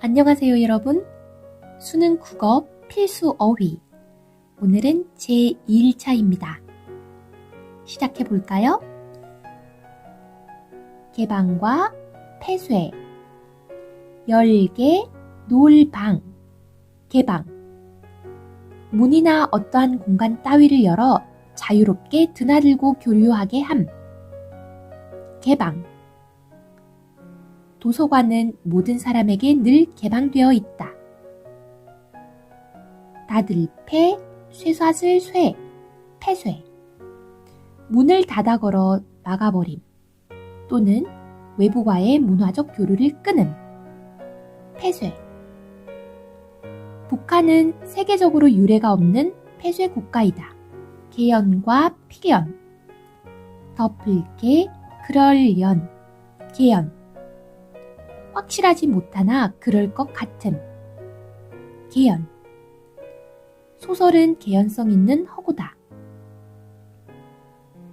안녕하세요, 여러분. 수능 국어 필수 어휘. 오늘은 제2일차입니다. 시작해 볼까요? 개방과 폐쇄. 열개, 놀방. 개방. 문이나 어떠한 공간 따위를 열어 자유롭게 드나들고 교류하게 함. 개방. 도서관은 모든 사람에게 늘 개방되어 있다. 다들 패, 쇠사슬 쇠, 폐쇄. 문을 닫아 걸어 막아버림. 또는 외부와의 문화적 교류를 끊음. 폐쇄. 북한은 세계적으로 유례가 없는 폐쇄 국가이다. 개연과 필연. 덮을게, 그럴연, 개연. 확실하지 못하나 그럴 것 같음. 개연. 소설은 개연성 있는 허구다.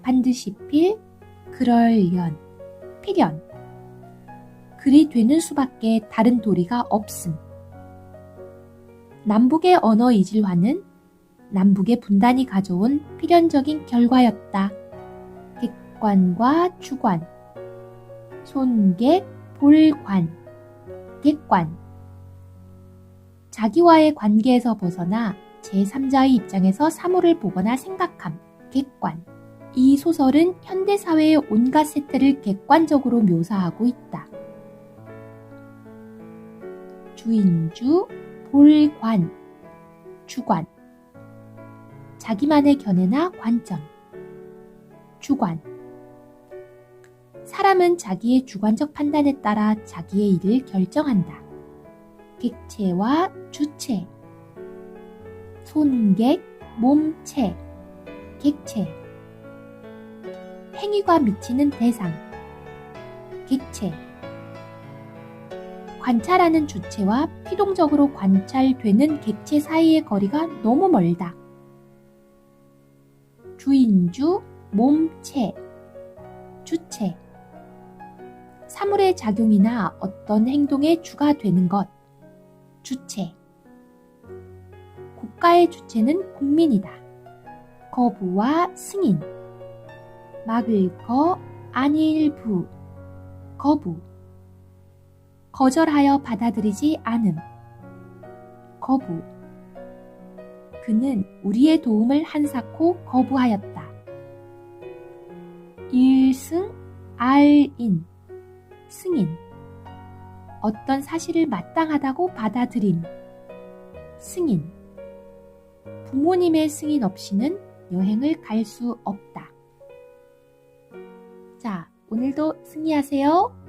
반드시 필, 그럴연, 필연. 글이 되는 수밖에 다른 도리가 없음. 남북의 언어 이질화는 남북의 분단이 가져온 필연적인 결과였다. 객관과 주관, 손객, 볼관, 객관. 자기와의 관계에서 벗어나 제3자의 입장에서 사물을 보거나 생각함, 객관. 이 소설은 현대사회의 온갖 세태를 객관적으로 묘사하고 있다. 주인주, 볼관, 주관. 자기만의 견해나 관점. 주관. 사람은 자기의 주관적 판단에 따라 자기의 일을 결정한다. 객체와 주체, 손객, 몸체, 객체, 행위가 미치는 대상, 객체, 관찰하는 주체와 피동적으로 관찰되는 객체 사이의 거리가 너무 멀다. 주인주, 몸체, 주체, 사물의 작용이나 어떤 행동의 주가 되는 것, 주체. 국가의 주체는 국민이다. 거부와 승인. 막을 거, 아닐 부. 거부. 거절하여 받아들이지 않음. 거부. 그는 우리의 도움을 한사코 거부하였다. 일승, 알인. 승인. 어떤 사실을 마땅하다고 받아들임. 승인. 부모님의 승인 없이는 여행을 갈 수 없다. 자, 오늘도 승리하세요.